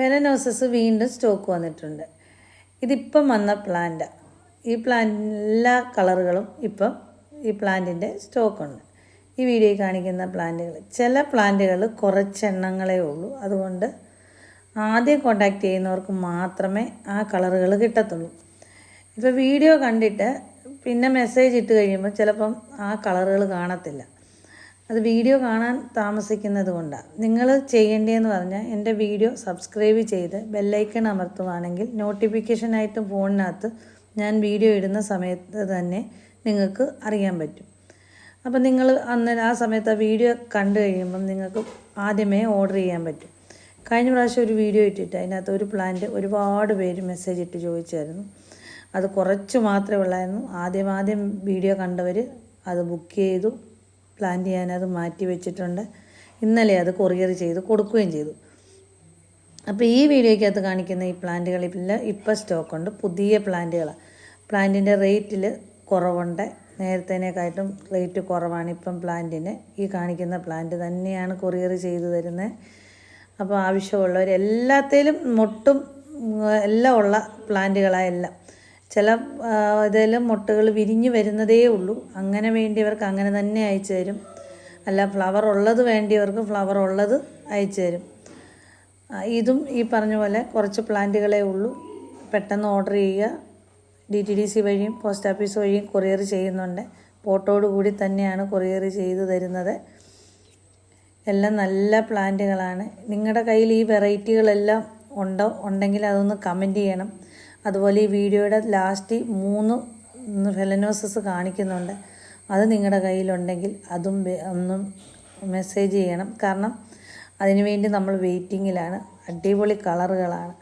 ഫെനനോസസ് വീണ്ടും സ്റ്റോക്ക് വന്നിട്ടുണ്ട്. ഇതിപ്പം വന്ന പ്ലാന്റ് ഈ പ്ലാന്റ് എല്ലാ കളറുകളും ഇപ്പം ഈ പ്ലാന്റിന്റെ സ്റ്റോക്കുണ്ട് ഈ വീഡിയോയിൽ കാണിക്കുന്ന പ്ലാന്റുകൾ ചില പ്ലാന്റുകൾ കുറച്ചെണ്ണങ്ങളേ ഉള്ളൂ. അതുകൊണ്ട് ആദ്യം കോണ്ടാക്ട് ചെയ്യുന്നവർക്ക് മാത്രമേ ആ കളറുകൾ കിട്ടത്തുള്ളൂ. ഇപ്പോൾ വീഡിയോ കണ്ടിട്ട് പിന്നെ മെസ്സേജ് ഇട്ട് കഴിയുമ്പോൾ ചിലപ്പം ആ കളറുകൾ കാണത്തില്ല. അത് വീഡിയോ കാണാൻ താമസിക്കുന്നത് കൊണ്ടാണ് നിങ്ങൾ ചെയ്യേണ്ടതെന്ന് പറഞ്ഞാൽ എന്റെ വീഡിയോ സബ്സ്ക്രൈബ് ചെയ്ത് ബെല്ലൈക്കൺ അമർത്തുവാണെങ്കിൽ നോട്ടിഫിക്കേഷനായിട്ട് ഫോണിനകത്ത് ഞാൻ വീഡിയോ ഇടുന്ന സമയത്ത് തന്നെ നിങ്ങൾക്ക് അറിയാൻ പറ്റും. അപ്പം നിങ്ങൾ അന്ന് ആ സമയത്ത് ആ വീഡിയോ കണ്ടു കഴിയുമ്പം നിങ്ങൾക്ക് ആദ്യമേ ഓർഡർ ചെയ്യാൻ പറ്റും. കഴിഞ്ഞ പ്രാവശ്യം ഒരു വീഡിയോ ഇട്ടിട്ട് അതിനകത്ത് ഒരു പ്ലാന്റ് ഒരുപാട് പേര് മെസ്സേജ് ഇട്ട് ചോദിച്ചായിരുന്നു. അത് കുറച്ച് മാത്രമേ ഉള്ളായിരുന്നു. ആദ്യം ആദ്യം വീഡിയോ കണ്ടവർ അത് ബുക്ക് ചെയ്തു. പ്ലാൻ ചെയ്യാനത് മാറ്റി വെച്ചിട്ടുണ്ട്. ഇന്നലെ അത് കൊറിയർ ചെയ്ത് കൊടുക്കുകയും ചെയ്തു. അപ്പോൾ ഈ വീഡിയോയ്ക്കകത്ത് കാണിക്കുന്ന ഈ പ്ലാന്റുകളിൽ ഇപ്പോൾ സ്റ്റോക്കുണ്ട്. പുതിയ പ്ലാന്റുകൾ പ്ലാന്റിന്റെ റേറ്റിൽ കുറവുണ്ട്. നേരത്തേനേക്കായിട്ടും റേറ്റ് കുറവാണ് ഇപ്പം പ്ലാന്റിന്. ഈ കാണിക്കുന്ന പ്ലാന്റ് തന്നെയാണ് കൊറിയർ ചെയ്തു തരുന്നത് അപ്പോൾ ആവശ്യമുള്ളവർ എല്ലാത്തിലും മൊട്ടും എല്ലാം ഉള്ള പ്ലാന്റുകളാണ് എല്ലാം. ചില ഇതിലും മുട്ടകൾ വിരിഞ്ഞ് വരുന്നതേ ഉള്ളൂ. അങ്ങനെ വേണ്ടിയവർക്ക് അങ്ങനെ തന്നെ അയച്ചു തരും. അല്ല ഫ്ലവർ ഉള്ളത് വേണ്ടിയവർക്ക് ഫ്ലവർ ഉള്ളത് അയച്ചു തരും. ഇതും ഈ പറഞ്ഞ പോലെ കുറച്ച് പ്ലാന്റുകളേ ഉള്ളൂ. പെട്ടെന്ന് ഓർഡർ ചെയ്യുക. ഡി ടി ഡി സി വഴിയും പോസ്റ്റ് ഓഫീസ് വഴിയും കൊറിയർ ചെയ്യുന്നുണ്ട്. ഫോട്ടോയോട് കൂടി തന്നെയാണ് കൊറിയർ ചെയ്തു തരുന്നത്. എല്ലാം നല്ല പ്ലാന്റുകളാണ് നിങ്ങളുടെ കയ്യിൽ ഈ വെറൈറ്റികളെല്ലാം ഉണ്ടോ? ഉണ്ടെങ്കിൽ അതൊന്ന് കമന്റ് ചെയ്യണം. അതുപോലെ ഈ വീഡിയോയുടെ ലാസ്റ്റ് മൂന്ന് ഫെലനോസസ് കാണിക്കുന്നുണ്ട്. അത് നിങ്ങളുടെ കയ്യിലുണ്ടെങ്കിൽ അതും ഒന്നും മെസ്സേജ് ചെയ്യണം. കാരണം അതിനുവേണ്ടി നമ്മൾ വെയിറ്റിങ്ങിലാണ്. അടിപൊളി കളറുകളാണ്.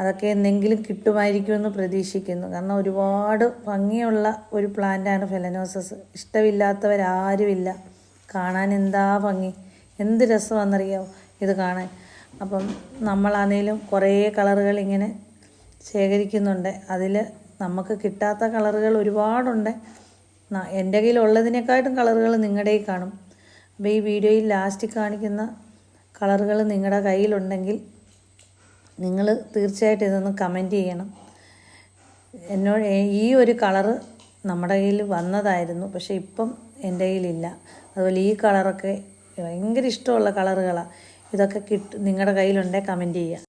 അതൊക്കെ എന്തെങ്കിലും കിട്ടുമായിരിക്കുമെന്ന് പ്രതീക്ഷിക്കുന്നു. കാരണം ഒരുപാട് ഭംഗിയുള്ള ഒരു പ്ലാന്റാണ് ഫെലനോസസ്. ഇഷ്ടമില്ലാത്തവരാരുമില്ല. കാണാൻ എന്താ ഭംഗി? എന്ത് രസമാണെന്നറിയാമോ ഇത് കാണാൻ? അപ്പം നമ്മളാണേലും കുറേ കളറുകൾ ഇങ്ങനെ ശേഖരിക്കുന്നുണ്ട്. അതിൽ നമുക്ക് കിട്ടാത്ത കളറുകൾ ഒരുപാടുണ്ട്. എന്റെ കയ്യിലുള്ളതിനേക്കാട്ടും കളറുകൾ നിങ്ങളുടെ കാണും. അപ്പോൾ ഈ വീഡിയോയിൽ ലാസ്റ്റ് കാണിക്കുന്ന കളറുകൾ നിങ്ങളുടെ കയ്യിലുണ്ടെങ്കിൽ നിങ്ങൾ തീർച്ചയായിട്ടും ഇതൊന്ന് കമന്റ് ചെയ്യണം. എന്നോട് ഈ ഒരു കളറ് നമ്മുടെ കയ്യിൽ വന്നതായിരുന്നു. പക്ഷേ ഇപ്പം എന്റെ കയ്യിലില്ല. അതുപോലെ ഈ കളറൊക്കെ ഭയങ്കര ഇഷ്ടമുള്ള കളറുകളാണ് ഇതൊക്കെ കിട്ടും നിങ്ങളുടെ കയ്യിലുണ്ടെങ്കിൽ കമന്റ് ചെയ്യുക